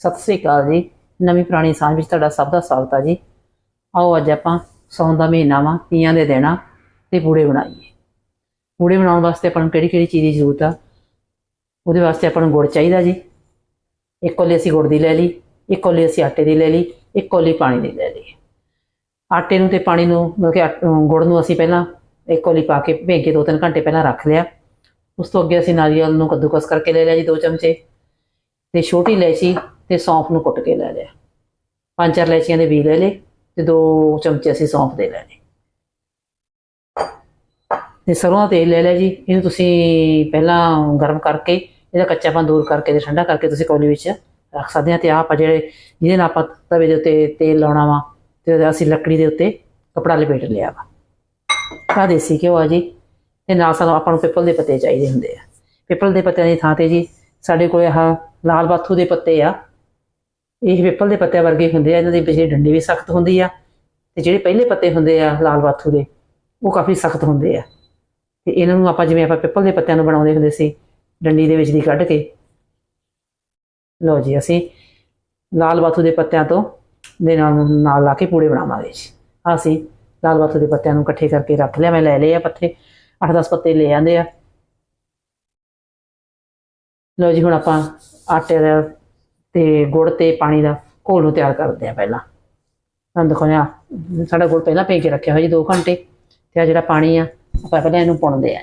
ਸਤਿ ਸ੍ਰੀ ਅਕਾਲ ਜੀ। ਨਵੀਂ ਪੁਰਾਣੀ ਸਾਂਝ ਵਿੱਚ ਤੁਹਾਡਾ ਸਭ ਦਾ ਸਵਾਗਤ ਹੈ ਜੀ। ਆਓ ਅੱਜ ਆਪਾਂ ਸੌਣ ਦਾ ਮਹੀਨਾ ਵਾ, ਤੀਆਂ ਦੇ ਦੇਣਾ ਤੇ ਪੂੜੇ ਬਣਾਈਏ। ਪੂੜੇ ਬਣਾਉਣ ਵਾਸਤੇ ਆਪਾਂ ਨੂੰ ਕਿਹੜੀ ਕਿਹੜੀ ਚੀਜ਼ ਦੀ ਜ਼ਰੂਰਤ ਆ? ਉਹਦੇ ਵਾਸਤੇ ਆਪਾਂ ਨੂੰ ਗੁੜ ਚਾਹੀਦਾ ਜੀ। ਇੱਕ ਕੋਲੀ ਅਸੀਂ ਗੁੜ ਦੀ ਲੈ ਲਈ, ਇੱਕ ਕੋਲੀ ਅਸੀਂ ਆਟੇ ਦੀ ਲੈ ਲਈ, ਇੱਕ ਕੋਲੀ ਪਾਣੀ ਦੀ ਲੈ ਲਈ ਆਟੇ ਨੂੰ ਤੇ ਪਾਣੀ ਨੂੰ, ਮਤਲਬ ਕਿ ਗੁੜ ਨੂੰ ਅਸੀਂ ਪਹਿਲਾਂ ਇੱਕ ਕੋਲੀ ਪਾ ਕੇ ਭੇਜ ਕੇ ਦੋ ਤਿੰਨ ਘੰਟੇ ਪਹਿਲਾਂ ਰੱਖ ਲਿਆ। ਉਸ ਤੋਂ ਅੱਗੇ ਅਸੀਂ ਨਾਰੀਅਲ ਨੂੰ ਕੱਦੂਕਸ ਕਰਕੇ ਲੈ ਲਿਆ ਜੀ ਦੋ ਚਮਚੇ। ਤੇ ਛੋਟੀ ਇਲਾਇਚੀ ਤੇ ਸੌਂਫ ਨੂੰ ਕੁੱਟ ਕੇ ਲੈ ਲਿਆ। ਪੰਜ ਚਾਰ ਇਲਾਇਚੀਆਂ ਦੇ ਵੀ ਲੈ ਲਏ ਤੇ ਦੋ ਚਮਚੇ ਅਸੀਂ ਸੌਂਫ ਦੇ ਲੈ ਲਏ ਤੇ ਸਰੋਂ ਦਾ ਤੇਲ ਲੈ ਲਿਆ ਜੀ। ਇਹਨੂੰ ਤੁਸੀਂ ਪਹਿਲਾਂ ਗਰਮ ਕਰਕੇ, ਇਹਦਾ ਕੱਚਾਪਨ ਦੂਰ ਕਰਕੇ ਤੇ ਠੰਡਾ ਕਰਕੇ ਤੁਸੀਂ ਕੌਲੀ ਵਿੱਚ ਰੱਖ ਸਕਦੇ ਆ ਤੇ ਆਹ ਆਪਾਂ ਜਿਹੜੇ, ਜਿਹਦੇ ਨਾਲ ਆਪਾਂ ਤਵੇ ਦੇ ਉੱਤੇ ਤੇਲ ਲਾਉਣਾ ਵਾ ਤੇ ਉਹਦਾ ਅਸੀਂ ਲੱਕੜੀ ਦੇ ਉੱਤੇ ਕਪੜਾ ਲਪੇਟ ਲਿਆ ਵਾ। ਆਹ ਦੇਸੀ ਘਿਓ ਆ ਜੀ। ਤੇ ਨਾਲ ਸਾਨੂੰ ਆਪਾਂ ਨੂੰ ਪਿੱਪਲ ਦੇ ਪੱਤੇ ਚਾਹੀਦੇ ਹੁੰਦੇ ਆ। ਪਿੱਪਲ ਦੇ ਪੱਤਿਆਂ ਦੀ ਥਾਂ ਤੇ ਜੀ, ਸਾਡੇ ਕੋਲ ਆਹ ਲਾਲ ਬਾਥੂ ਦੇ ਪੱਤੇ ਆ। ਇਹ ਪਿੱਪਲ ਦੇ ਪੱਤਿਆਂ ਵਰਗੇ ਹੁੰਦੇ ਆ, ਇਹਨਾਂ ਦੀ ਪਿਛਲੀ ਡੰਡੀ ਵੀ ਸਖਤ ਹੁੰਦੀ ਆ ਤੇ ਜਿਹੜੇ ਪਹਿਲੇ ਪੱਤੇ ਹੁੰਦੇ ਆ ਲਾਲ ਬਾਥੂ ਦੇ, ਉਹ ਕਾਫੀ ਸਖਤ ਹੁੰਦੇ ਆ। ਤੇ ਇਹਨਾਂ ਨੂੰ ਆਪਾਂ ਜਿਵੇਂ ਆਪਾਂ ਪਿੱਪਲ ਦੇ ਪੱਤਿਆਂ ਨੂੰ ਬਣਾਉਂਦੇ ਹੁੰਦੇ ਸੀ, ਡੰਡੀ ਦੇ ਵਿੱਚ ਦੀ ਕੱਢ ਕੇ। ਲਓ ਜੀ, ਅਸੀਂ ਲਾਲ ਬਾਥੂ ਦੇ ਪੱਤਿਆਂ ਤੋਂ ਦੇ ਨਾਲ ਨਾਲ ਲਾ ਕੇ ਪੂੜੇ ਬਣਾਵਾਂਗੇ ਜੀ। ਅਸੀਂ ਲਾਲ ਬਾਥੂ ਦੇ ਪੱਤਿਆਂ ਨੂੰ ਇਕੱਠੇ ਕਰਕੇ ਰੱਖ ਲਿਆ, ਮੈਂ ਲੈ ਲਏ ਆ ਪੱਤੇ 8-10 ਪੱਤੇ ਲੈ ਆਂਦੇ ਆ। ਲਓ ਜੀ, ਹੁਣ ਆਪਾਂ ਆਟੇ ਦਾ ਤੇ ਗੁੜ ਤੇ ਪਾਣੀ ਦਾ ਘੋਲ ਨੂੰ ਤਿਆਰ ਕਰਦੇ ਆ ਪਹਿਲਾਂ। ਤੁਹਾਨੂੰ ਦਿਖਾਉਂਦੇ ਆ, ਸਾਡਾ ਗੁੜ ਪਹਿਲਾਂ ਭੇਜ ਕੇ ਰੱਖਿਆ ਹੋਇਆ ਜੀ 2 ਘੰਟੇ, ਤੇ ਆ ਜਿਹੜਾ ਪਾਣੀ ਆ, ਆਪਾਂ ਪਹਿਲਾਂ ਇਹਨੂੰ ਪੁਣਦੇ ਆ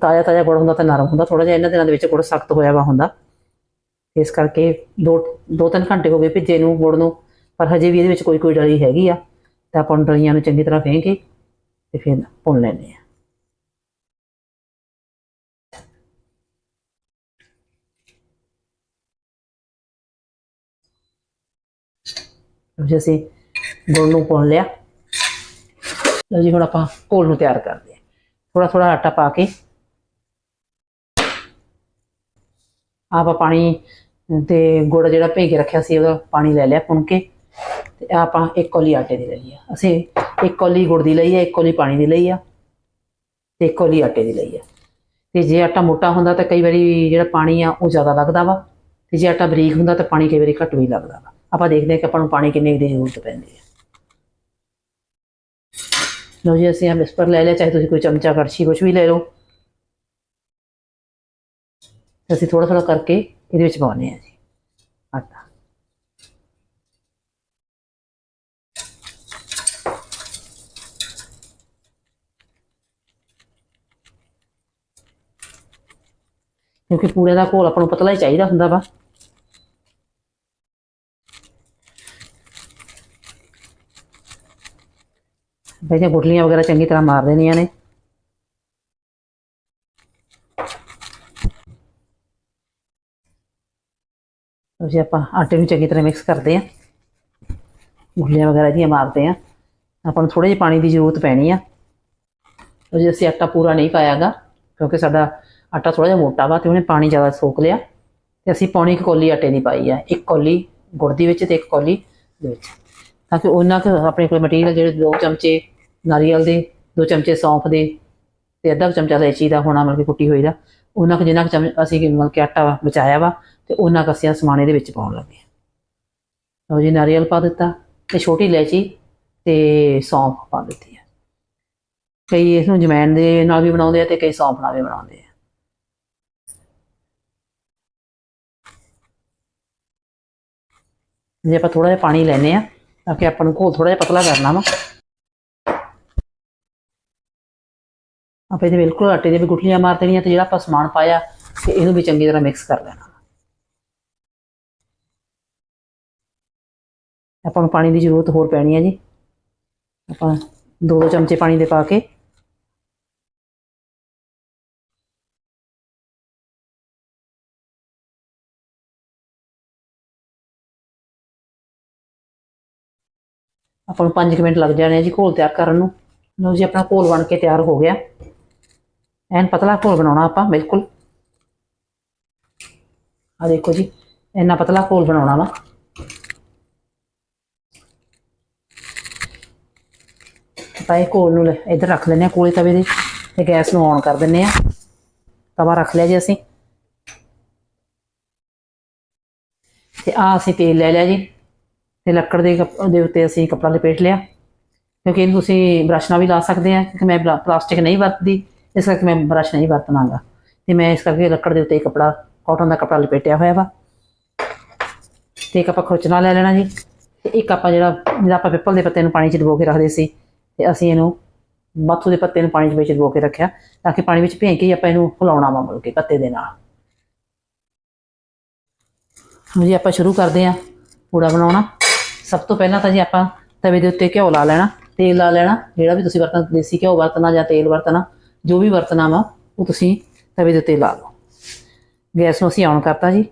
ਤਾਜ਼ਾ ਤਾਜ਼ਾ ਗੁੜ ਹੁੰਦਾ ਤਾਂ ਨਰਮ ਹੁੰਦਾ ਥੋੜਾ ਜਿਹਾ ਇਹਨਾਂ ਦਿਨਾਂ ਦੇ ਵਿੱਚ ਗੁੜ ਸਖਤ ਹੋਇਆ ਵਾ ਹੁੰਦਾ। ਇਸ ਕਰਕੇ ਦੋ ਦੋ ਤਿੰਨ ਘੰਟੇ ਹੋ ਗਏ ਭਿੱਜੇ ਨੂੰ ਗੁੜ ਨੂੰ, ਪਰ ਹਜੇ ਵੀ ਇਹਦੇ ਵਿੱਚ ਕੋਈ ਕੋਈ ਡਲੀ ਹੈਗੀ ਆ। ਤਾਂ ਆਪਾਂ ਨੂੰ ਡਲੀਆਂ ਨੂੰ ਚੰਗੀ ਤਰ੍ਹਾਂ ਫੇਂ ਕੇ ਤੇ ਫਿਰ ਭੁੰਨ ਲੈਂਦੇ ਆ। ਜੇ, ਅਸੀਂ ਗੁੜ ਨੂੰ ਭੁੰਨ ਲਿਆ। ਲਓ ਜੀ, ਹੁਣ ਆਪਾਂ ਘੋਲ ਨੂੰ ਤਿਆਰ ਕਰਦੇ ਹਾਂ ਥੋੜਾ ਥੋੜਾ ਆਟਾ ਪਾ ਕੇ ਆਪਾਂ ਪਾਣੀ ਤੇ ਗੁੜ ਜਿਹੜਾ ਭੇਜ ਕੇ ਰੱਖਿਆ ਸੀ, ਉਹਦਾ ਪਾਣੀ ਲੈ ਲਿਆ ਪੁਣ ਕੇ। ਤੇ ਆਪਾਂ ਇੱਕ ਕੌਲੀ ਆਟੇ ਦੀ ਲੈ ਲਈ ਆ। ਅਸੀਂ ਇੱਕ ਕੌਲੀ ਗੁੜ ਦੀ ਲਈ ਆ, ਇੱਕ ਕੌਲੀ ਪਾਣੀ ਦੀ ਲਈ ਆ ਤੇ ਇੱਕ ਕੌਲੀ ਆਟੇ ਦੀ ਲਈ ਆ। ਤੇ ਜੇ ਆਟਾ ਮੋਟਾ ਹੁੰਦਾ ਤਾਂ ਕਈ ਵਾਰੀ ਜਿਹੜਾ ਪਾਣੀ ਆ, ਉਹ ਜ਼ਿਆਦਾ ਲੱਗਦਾ ਵਾ। ਤੇ ਜੇ ਆਟਾ ਬਰੀਕ ਹੁੰਦਾ ਤਾਂ ਪਾਣੀ ਕਈ ਵਾਰੀ ਘੱਟ ਵੀ ਲੱਗਦਾ ਵਾ। ਆਪਾਂ ਦੇਖਦੇ ਹਾਂ ਕਿ ਆਪਾਂ ਨੂੰ ਪਾਣੀ ਕਿੰਨੇ ਕੁ ਦੀ ਜ਼ਰੂਰਤ ਪੈਂਦੀ ਹੈ ਲਓ ਜੀ, ਅਸੀਂ ਆ ਵਿਸਪਰ ਲੈ ਲਿਆ, ਚਾਹੇ ਤੁਸੀਂ ਕੋਈ ਚਮਚਾ, ਕੜਛੀ ਕੁਝ ਵੀ ਲੈ ਲਓ। ਅਸੀਂ ਥੋੜਾ ਥੋੜਾ ਕਰਕੇ ਇਹਦੇ ਵਿੱਚ ਪਾਉਂਦੇ ਆ ਜੀ ਆਟਾ ਕਿਉਂਕਿ ਪੂੜੇ ਦਾ ਘੋਲ ਆਪਾਂ ਨੂੰ ਪਤਲਾ ਹੀ ਚਾਹੀਦਾ ਹੁੰਦਾ ਵਾ ਵੈਸੇ ਗੁਟਲੀਆਂ ਵਗੈਰਾ ਚੰਗੀ ਤਰ੍ਹਾਂ ਮਾਰ ਦੇਣੀਆਂ ਨੇ ਅਸੀਂ ਆਪਾਂ ਆਟੇ ਨੂੰ ਚੰਗੀ ਤਰ੍ਹਾਂ ਮਿਕਸ ਕਰਦੇ ਆ ਗੁੱਲੀਆਂ ਵਗੈਰਾ ਦੀਆਂ ਮਾਰਦੇ ਆ ਆਪਾਂ ਨੂੰ ਥੋੜੇ ਜਿਹਾ ਪਾਣੀ ਦੀ ਜ਼ਰੂਰਤ ਪੈਣੀ ਆ। ਜੇ, ਅਸੀਂ ਆਟਾ ਪੂਰਾ ਨਹੀਂ ਪਾਇਆਗਾ, ਕਿਉਂਕਿ ਸਾਡਾ ਆਟਾ ਥੋੜਾ ਜਿਹਾ ਮੋਟਾ ਵਾ ਤੇ ਉਹਨੇ ਪਾਣੀ ਜ਼ਿਆਦਾ ਸੋਕ ਲਿਆ। ਤੇ ਅਸੀਂ ਪੌਣੀ ਕੁ ਕੌਲੀ ਆਟੇ ਦੀ ਪਾਈ ਆ। ਇੱਕ ਕੌਲੀ ਗੁੜ ਦੀ ਵਿੱਚ ਤੇ ਇੱਕ ਕੌਲੀ ਦੇ ਵਿੱਚ। ਤਾਂ ਕਿ ਉਹਨਾਂ ਕੁ ਆਪਣੇ ਕੋਲ ਮਟੀਰੀਅਲ ਜਿਹੜੇ ਦੋ ਚਮਚੇ ਨਾਰੀਅਲ ਦੇ, ਦੋ ਚਮਚੇ ਸੌਂਫ ਦੇ ਤੇ ਅੱਧਾ ਕੁ ਚਮਚਾ ਇਲਾਇਚੀ ਦਾ ਹੋਣਾ ਮਤਲਬ ਕਿ ਕੁੱਟੀ ਹੋਈ ਦਾ। ਉਹਨਾਂ ਕੁ ਜਿੰਨਾ ਕੁ ਚਮ, ਅਸੀਂ ਮਤਲਬ ਕਿ ਆਟਾ ਬਚਾਇਆ ਵਾ ਤੇ ਉਹਨਾਂ ਕੁ ਸਮਾਨ ਇਹਦੇ ਵਿੱਚ ਪਾਉਣ ਲੱਗੇ ਹਾਂ ਲਓ ਜੀ, ਨਾਰੀਅਲ ਪਾ ਦਿੱਤਾ ਤੇ ਛੋਟੀ ਇਲਾਇਚੀ ਤੇ ਸੌਂਫ ਪਾ ਦਿੱਤੀ ਹੈ ਕਈ ਇਸ ਨੂੰ ਜਮੈਨ ਦੇ ਨਾਲ ਵੀ ਬਣਾਉਂਦੇ ਆ ਤੇ ਕਈ ਸੌਂਫ ਨਾਲ ਵੀ ਬਣਾਉਂਦੇ ਆ। ਜੇ ਆਪਾਂ ਥੋੜਾ ਜਿਹਾ ਪਾਣੀ ਲੈਨੇ ਆ, ਤਾਂ ਕਿ ਆਪਾਂ ਨੂੰ ਘੋਲ ਥੋੜਾ ਜਿਹਾ ਪਤਲਾ ਕਰਨਾ ਵਾ। ਆਪਾਂ ਇਹਦੇ ਬਿਲਕੁਲ ਆਟੇ ਦੇ ਵੀ ਗੁਠਲੀਆਂ ਮਾਰ ਦੇਣੀਆਂ ਤੇ ਜਿਹੜਾ ਆਪਾਂ ਸਮਾਨ ਪਾਇਆ, ਤੇ ਇਹਨੂੰ ਵੀ ਚੰਗੀ ਤਰ੍ਹਾਂ ਮਿਕਸ ਕਰ ਲੈਣਾ। ਆਪਾਂ ਨੂੰ ਪਾਣੀ ਦੀ ਜ਼ਰੂਰਤ ਹੋਰ ਪੈਣੀ ਹੈ ਜੀ। ਆਪਾਂ ਦੋ ਦੋ ਚਮਚੇ ਪਾਣੀ ਦੇ ਪਾ ਕੇ। ਆਪਾਂ ਨੂੰ 5 ਮਿੰਟ ਲੱਗ ਜਾਣੇ ਆ ਜੀ ਘੋਲ ਤਿਆਰ ਕਰਨ ਨੂੰ। ਲਓ ਜੀ, ਆਪਣਾ ਘੋਲ ਬਣ ਕੇ ਤਿਆਰ ਹੋ ਗਿਆ। ਐਨ ਪਤਲਾ ਘੋਲ ਬਣਾਉਣਾ ਆਪਾਂ, ਬਿਲਕੁਲ। ਆ ਦੇਖੋ ਜੀ, ਇੰਨਾ ਪਤਲਾ ਘੋਲ ਬਣਾਉਣਾ ਵਾ। ਤਾਂ ਇਹ ਘੋਲ ਨੂੰ ਲੈ- ਇੱਧਰ ਰੱਖ ਲੈਂਦੇ ਆ ਕੋਲੇ ਤਵੇ ਦੇ ਤੇ ਗੈਸ ਨੂੰ ਔਨ ਕਰ ਦਿੰਦੇ ਆ ਤਵਾ ਰੱਖ ਲਿਆ ਜੀ ਅਸੀਂ। ਤੇ ਆ ਅਸੀਂ ਤੇਲ ਲੈ ਲਿਆ ਜੀ। ਤੇ ਲੱਕੜ ਦੇ ਕੱਪ- ਦੇ ਉੱਤੇ ਅਸੀਂ ਕੱਪੜਾ ਲਪੇਟ ਲਿਆ। ਕਿਉਂਕਿ ਇਹਨੂੰ ਤੁਸੀਂ ਬ੍ਰਸ਼ ਨਾਲ ਵੀ ਲਾ ਸਕਦੇ ਆ ਕਿਉਂਕਿ ਮੈਂ ਬਲਾ- ਪਲਾਸਟਿਕ ਨਹੀਂ ਵਰਤਦੀ, ਇਸ ਕਰਕੇ ਮੈਂ ਬ੍ਰਸ਼ ਨਹੀਂ ਵਰਤਣਾਗਾ। ਤੇ ਮੈਂ ਇਸ ਕਰਕੇ ਲੱਕੜ ਦੇ ਉੱਤੇ ਕੱਪੜਾ ਕਾਟਨ ਦਾ ਕੱਪੜਾ ਲਪੇਟਿਆ ਹੋਇਆ ਵਾ। ਤੇ ਇੱਕ ਆਪਾਂ ਖੁਰਚਣਾ ਲੈ ਲੈਣਾ ਜੀ। ਤੇ ਇੱਕ ਆਪਾਂ ਜਿਹੜਾ ਜਿਹੜਾ ਆਪਾਂ ਪਿੱਪਲ ਦੇ ਪੱਤੇ ਨੂੰ ਪਾਣੀ 'ਚ ਡੁਬੋ ਕੇ ਰੱਖਦੇ ਸੀ ਤੇ ਅਸੀਂ ਇਹਨੂੰ ਮਾਥੂ ਦੇ ਪੱਤੇ ਨੂੰ ਪਾਣੀ ਵਿੱਚ ਡੁਬੋ ਕੇ ਰੱਖਿਆ ਤਾਂ ਕਿ ਪਾਣੀ ਵਿੱਚ ਭੇਂ ਕੇ ਹੀ ਆਪਾਂ ਇਹਨੂੰ ਫੁਲਾਉਣਾ ਵਾ ਮੁੜ ਕੇ ਪੱਤੇ ਦੇ ਨਾਲ। ਹੁਣ ਜੀ ਆਪਾਂ ਸ਼ੁਰੂ ਕਰਦੇ ਹਾਂ ਪੂੜਾ ਬਣਾਉਣਾ। ਸਭ ਤੋਂ ਪਹਿਲਾਂ ਤਾਂ ਜੀ ਆਪਾਂ ਤਵੇ ਦੇ ਉੱਤੇ ਘਿਓ ਲਾ ਲੈਣਾ, ਤੇਲ ਲਾ ਲੈਣਾ, ਜਿਹੜਾ ਵੀ ਤੁਸੀਂ ਵਰਤਣਾ, ਦੇਸੀ ਘਿਓ ਵਰਤਣਾ ਜਾਂ ਤੇਲ ਵਰਤਣਾ, ਜੋ ਵੀ ਵਰਤਣਾ ਵਾ ਉਹ ਤੁਸੀਂ ਤਵੇ ਦੇ ਉੱਤੇ ਲਾ ਲਓ। ਗੈਸ ਨੂੰ ਅਸੀਂ ਔਨ ਕਰਤਾ ਜੀ।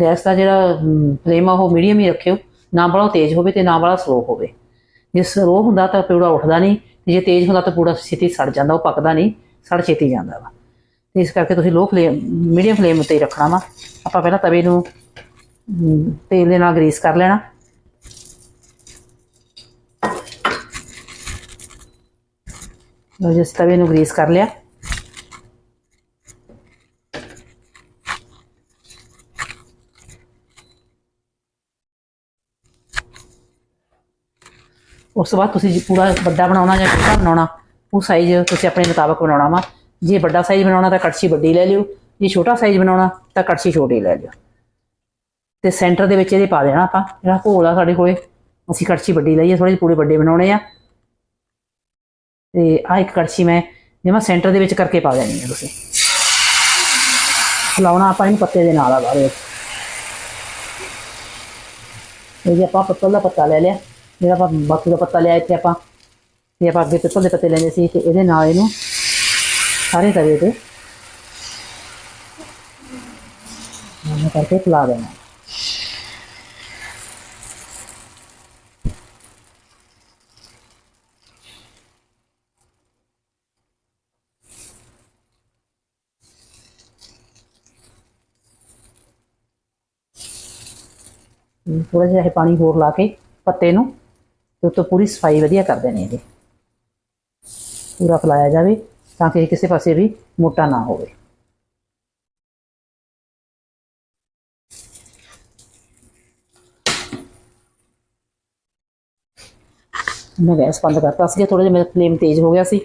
ਗੈਸ ਦਾ ਜਿਹੜਾ ਫਲੇਮ ਆ, ਉਹ ਮੀਡੀਅਮ ਹੀ ਰੱਖਿਓ। ਨਾ ਬੜਾ ਤੇਜ਼ ਹੋਵੇ ਤੇ ਨਾ ਬੜਾ ਸਲੋ ਹੋਵੇ। ਜੇ ਸਲੋ ਹੁੰਦਾ ਤਾਂ ਪੂੜਾ ਉੱਠਦਾ ਨਹੀਂ, ਤੇ ਜੇ ਤੇਜ਼ ਹੁੰਦਾ ਤਾਂ ਪੂੜਾ ਛੇਤੀ ਸੜ ਜਾਂਦਾ, ਉਹ ਪੱਕਦਾ ਨਹੀਂ, ਸੜ ਛੇਤੀ ਜਾਂਦਾ ਵਾ। ਤੇ ਇਸ ਕਰਕੇ ਤੁਸੀਂ ਲੋ ਫਲੇਮ ਮੀਡੀਅਮ ਫਲੇਮ ਉੱਤੇ ਹੀ ਰੱਖਣਾ ਵਾ। ਆਪਾਂ ਪਹਿਲਾਂ ਤਵੇ ਨੂੰ ਤੇਲ ਦੇ ਨਾਲ ਗਰੀਸ ਕਰ ਲੈਣਾ। ਲਓ ਜੀ ਤਵੇ ਨੂੰ ਗਰੀਸ ਕਰ ਲਿਆ। ਉਸ ਤੋਂ ਬਾਅਦ ਤੁਸੀਂ ਜੇ ਪੂਰਾ ਵੱਡਾ ਬਣਾਉਣਾ ਜਾਂ ਛੋਟਾ ਬਣਾਉਣਾ, ਉਹ ਸਾਈਜ਼ ਤੁਸੀਂ ਆਪਣੇ ਮੁਤਾਬਕ ਬਣਾਉਣਾ ਵਾ। ਜੇ ਵੱਡਾ ਸਾਈਜ਼ ਬਣਾਉਣਾ ਤਾਂ ਕੜਛੀ ਵੱਡੀ ਲੈ ਲਿਓ। ਜੇ ਛੋਟਾ ਸਾਈਜ਼ ਬਣਾਉਣਾ ਤਾਂ ਕੜਛੀ ਛੋਟੀ ਲੈ ਲਿਓ। ਤੇ ਸੈਂਟਰ ਦੇ ਵਿੱਚ ਇਹਦੇ ਪਾ ਦੇਣਾ ਆਪਾਂ। ਜਿਹੜਾ ਘੋਲ ਆ ਸਾਡੇ ਕੋਲੇ, ਅਸੀਂ ਕੜਛੀ ਵੱਡੀ ਲਈਏ ਥੋੜੇ ਜਿਹੇ ਪੂਰੇ ਵੱਡੇ ਬਣਾਉਣੇ ਆ। ਤੇ ਆ ਇੱਕ ਕੜਛੀ ਮੈਂ ਜਿਵੇਂ ਸੈਂਟਰ ਦੇ ਵਿੱਚ ਕਰਕੇ ਪਾ ਦੇਣੀ ਹੈ ਤੁਸੀਂ। ਲਾਉਣਾ ਆਪਾਂ ਇਹਨੂੰ ਪੱਤੇ ਦੇ ਨਾਲ ਆ ਬਾਰੇ ਇਹ ਜੀ ਆਪਾਂ ਪੱਤਲ ਦਾ ਪੱਤਾ ਲੈ ਲਿਆ। ਜਿਹੜਾ ਆਪਾਂ ਬਾਕੀ ਦਾ ਪੱਤਾ ਲਿਆ ਇੱਥੇ ਆਪਾਂ ਤੇ ਆਪਾਂ ਅੱਗੇ ਪਿੱਪਲ ਦੇ ਪੱਤੇ ਲੈਂਦੇ ਸੀ ਤੇ ਇਹਦੇ ਨਾਲ ਇਹਨੂੰ ਸਾਰੇ ਤਵੇ ਤੇ ਮੈਂ ਕਰਕੇ ਫਲਾ ਦੇਣਾ। ਥੋੜਾ ਜਿਹਾ ਇਹ ਪਾਣੀ ਹੋਰ ਲਾ ਕੇ ਪੱਤੇ ਨੂੰ ਤੇ ਉੱਤੋਂ ਪੂਰੀ ਸਫ਼ਾਈ ਵਧੀਆ ਕਰ ਦੇਣੀ ਇਹਦੀ ਪੂਰਾ ਫਲਾਇਆ ਜਾਵੇ ਤਾਂ ਕਿ ਕਿਸੇ ਪਾਸੇ ਵੀ ਮੋਟਾ ਨਾ ਹੋਵੇ। ਮੈਂ ਗੈਸ ਬੰਦ ਕਰਤਾ ਸੀ ਥੋੜਾ ਜਿਹਾ ਮੇਰਾ ਫਲੇਮ ਤੇਜ਼ ਹੋ ਗਿਆ ਸੀ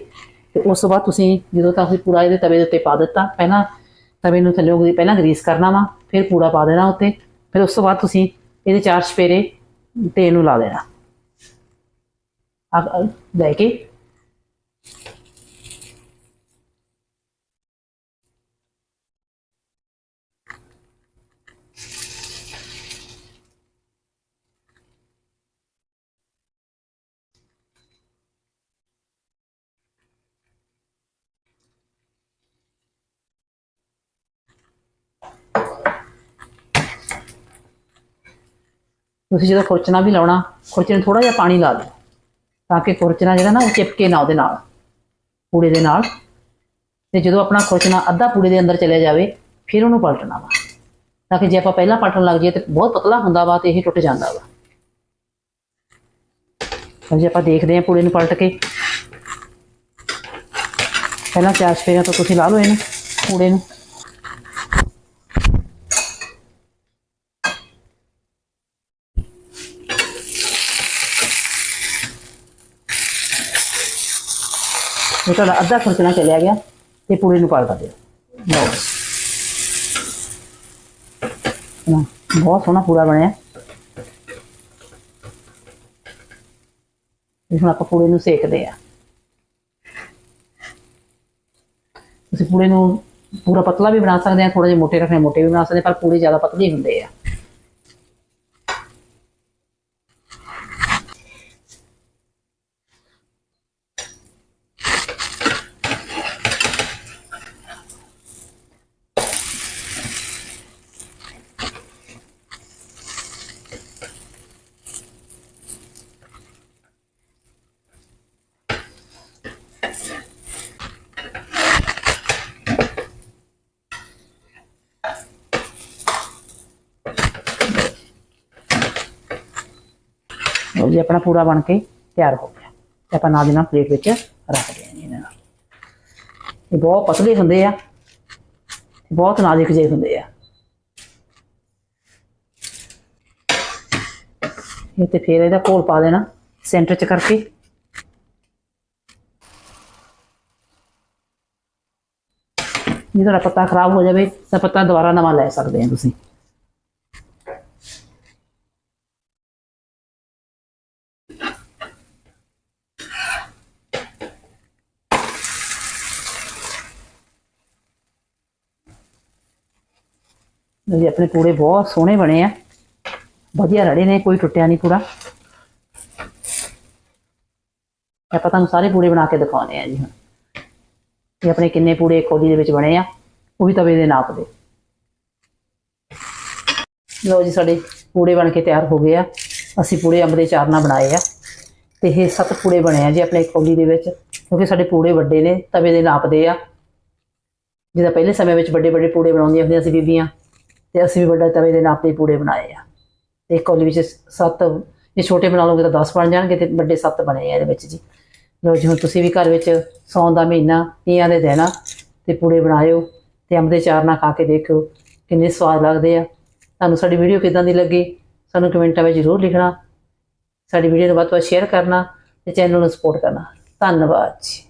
ਤੇ ਉਸ ਤੋਂ ਬਾਅਦ ਤੁਸੀਂ ਜਦੋਂ ਤੱਕ ਤੁਸੀਂ ਪੂਰਾ ਇਹਦੇ ਤਵੇ ਦੇ ਉੱਤੇ ਪਾ ਦਿੱਤਾ, ਪਹਿਲਾਂ ਤਵੇ ਨੂੰ ਥੱਲੇ ਗਰੀ ਪਹਿਲਾਂ ਗਰੀਸ ਕਰਨਾ ਵਾ, ਫਿਰ ਪੂੜਾ ਪਾ ਦੇਣਾ ਉੱਤੇ, ਫਿਰ ਉਸ ਤੋਂ ਬਾਅਦ ਤੁਸੀਂ ਇਹਦੇ ਚਾਰ ਚਪੇਰੇ ਤੇਲ ਨੂੰ ਲਾ ਦੇਣਾ। ਆ ਲੈ ਕੇ ਤੁਸੀਂ ਜਦੋਂ ਖੁਰਚਣਾ ਵੀ ਲਾਉਣਾ ਖੁਰਚੇ ਨੂੰ ਥੋੜਾ ਜਿਹਾ ਪਾਣੀ ਲਾ ਦਿਓ ਤਾਂ ਕਿ ਖੁਰਚਣਾ ਜਿਹੜਾ ਨਾ ਉਹ ਚਿਪਕੇ ਨਾ ਉਹਦੇ ਨਾਲ, ਪੂੜੇ ਦੇ ਨਾਲ। ਤੇ ਜਦੋਂ ਆਪਣਾ ਖੁਰਚਣਾ ਅੱਧਾ ਪੂੜੇ ਦੇ ਅੰਦਰ ਚਲੇ ਜਾਵੇ, ਫਿਰ ਉਹਨੂੰ ਪਲਟਣਾ ਵਾ। ਤਾਂ ਕਿ ਜੇ ਆਪਾਂ ਪਹਿਲਾਂ ਪਲਟਣ ਲੱਗ ਜਾਈਏ ਤੇ ਬਹੁਤ ਪਤਲਾ ਹੁੰਦਾ ਵਾ ਤੇ ਇਹ ਟੁੱਟ ਜਾਂਦਾ ਵਾ। ਤਾਂ ਜੇ ਆਪਾਂ ਦੇਖਦੇ ਹਾਂ ਪੂੜੇ ਨੂੰ ਪਲਟ ਕੇ। ਪਹਿਲਾਂ ਚਾਰ ਸਫੇਰਿਆਂ ਤੋਂ ਤੁਸੀਂ ਲਾ ਲਓ ਇਹਨੂੰ, ਪੂੜੇ ਨੂੰ। ਇਹ ਤੁਹਾਡਾ ਅੱਧਾ ਖੁਰਚਣਾ ਚਲਿਆ ਗਿਆ ਤੇ ਪੂੜੇ ਨੂੰ ਪਲਟ ਦਿਓ ਲਓ। ਬਹੁਤ ਸੋਹਣਾ ਪੂੜਾ ਬਣਿਆ। ਇਸ ਨੂੰ ਆਪਾਂ ਪੂੜੇ ਨੂੰ ਸੇਕਦੇ ਆ। ਤੁਸੀਂ ਪੂੜੇ ਨੂੰ ਪੂਰਾ ਪਤਲਾ ਵੀ ਬਣਾ ਸਕਦੇ ਆ ਥੋੜਾ ਜਿਹਾ ਮੋਟੇ ਰੱਖਣੇ ਮੋਟੇ ਵੀ ਬਣਾ ਸਕਦੇ ਆ, ਪਰ ਪੂੜੇ ਜ਼ਿਆਦਾ ਪਤਲੇ ਹੁੰਦੇ ਆ। ਲਓ ਜੀ, ਆਪਣਾ ਪੂਰਾ ਬਣ ਕੇ ਤਿਆਰ ਹੋ ਗਿਆ। ਤੇ ਆਪਾਂ ਨਾਲ ਦੀ ਨਾਲ ਪਲੇਟ ਵਿੱਚ ਰੱਖ ਦਿਆਂਗੇ ਇਹਨਾਂ ਨਾਲ। ਇਹ ਬਹੁਤ ਪਤਲੇ ਹੁੰਦੇ ਆ। ਬਹੁਤ ਨਾਜ਼ੁਕ ਜਿਹੇ ਹੁੰਦੇ ਆ। ਇਹ ਤੇ ਫਿਰ ਇਹਦਾ ਘੋਲ ਪਾ ਦੇਣਾ ਸੈਂਟਰ ਚ ਕਰਕੇ। ਜੇ ਤੁਹਾਡਾ ਪੱਤਾ ਖਰਾਬ ਹੋ ਜਾਵੇ ਤਾਂ ਪੱਤਾ ਦੁਬਾਰਾ ਨਵਾਂ ਲੈ ਸਕਦੇ ਆ ਤੁਸੀਂ। ਜੀ ਆਪਣੇ ਪੂੜੇ ਬਹੁਤ ਸੋਹਣੇ ਬਣੇ ਆ। ਵਧੀਆ ਰੜੇ ਨੇ, ਕੋਈ ਟੁੱਟਿਆ ਨਹੀਂ ਪੂੜਾ ਆਪਾਂ ਤੁਹਾਨੂੰ ਸਾਰੇ ਪੂੜੇ ਬਣਾ ਕੇ ਦਿਖਾਉਣੇ ਆ ਜੀ ਹੁਣ। ਇਹ ਆਪਣੇ ਕਿੰਨੇ ਪੂੜੇ ਕੋਲੀ ਦੇ ਵਿੱਚ ਬਣੇ ਆ, ਉਹ ਵੀ ਤਵੇ ਦੇ ਨਾਪ ਦੇ। ਲਓ ਜੀ, ਸਾਡੇ ਪੂੜੇ ਬਣ ਕੇ ਤਿਆਰ ਹੋ ਗਏ ਆ। ਅਸੀਂ ਪੂੜੇ ਅੰਬ ਦੇ ਚਾਰ ਨਾਲ ਬਣਾਏ ਆ। ਤੇ ਇਹ ਸੱਤ ਪੂੜੇ ਬਣੇ ਆ ਜੀ ਆਪਣੇ ਕੋਲੀ ਦੇ ਵਿੱਚ, ਕਿਉਂਕਿ ਸਾਡੇ ਪੂੜੇ ਵੱਡੇ ਨੇ, ਤਵੇ ਦੇ ਨਾਪ ਦੇ ਆ। ਜਿਹਦਾ ਪਹਿਲੇ ਸਮੇਂ ਵਿੱਚ ਵੱਡੇ ਵੱਡੇ ਪੂੜੇ ਬਣਾਉਂਦੀਆਂ ਹੁੰਦੀਆਂ ਸੀ ਬੀਬੀਆਂ। ਤੇ ਅਸੀਂ ਵੀ ਵੱਡਾ ਤਵੇ ਦੇ ਨਾਪ ਦੇ ਪੂੜੇ ਬਣਾਏ ਆ। ਤੇ ਇੱਕ ਕੌਲੀ ਵਿੱਚ ਸੱਤ, ਜੇ ਛੋਟੇ ਬਣਾ ਲਓਗੇ ਤਾਂ 10 ਬਣ ਜਾਣਗੇ ਤੇ ਵੱਡੇ ਸੱਤ ਬਣੇ ਆ ਇਹਦੇ ਵਿੱਚ ਜੀ। ਲੋ ਜੀ, ਹੁਣ ਤੁਸੀਂ ਵੀ ਘਰ ਵਿੱਚ ਸੌਣ ਦਾ ਮਹੀਨਾ, ਤੀਆਂ ਦੇ ਦਿਨ ਤੇ ਪੂੜੇ ਬਣਾਇਓ ਤੇ ਅੰਬ ਦੇ ਚਾਰ ਨਾਲ ਖਾ ਕੇ ਦੇਖਿਓ ਕਿੰਨੇ ਸਵਾਦ ਲੱਗਦੇ ਆ। ਤੁਹਾਨੂੰ ਸਾਡੀ ਵੀਡੀਓ ਕਿਦਾਂ ਦੀ ਲੱਗੀ, ਸਾਨੂੰ ਕਮੈਂਟਾਂ ਵਿੱਚ ਜ਼ਰੂਰ ਲਿਖਣਾ। ਸਾਡੀ ਵੀਡੀਓ ਨੂੰ ਵੱਧ ਤੋਂ ਵੱਧ ਸ਼ੇਅਰ ਕਰਨਾ ਤੇ ਚੈਨਲ ਨੂੰ ਸਪੋਰਟ ਕਰਨਾ। ਧੰਨਵਾਦ ਜੀ।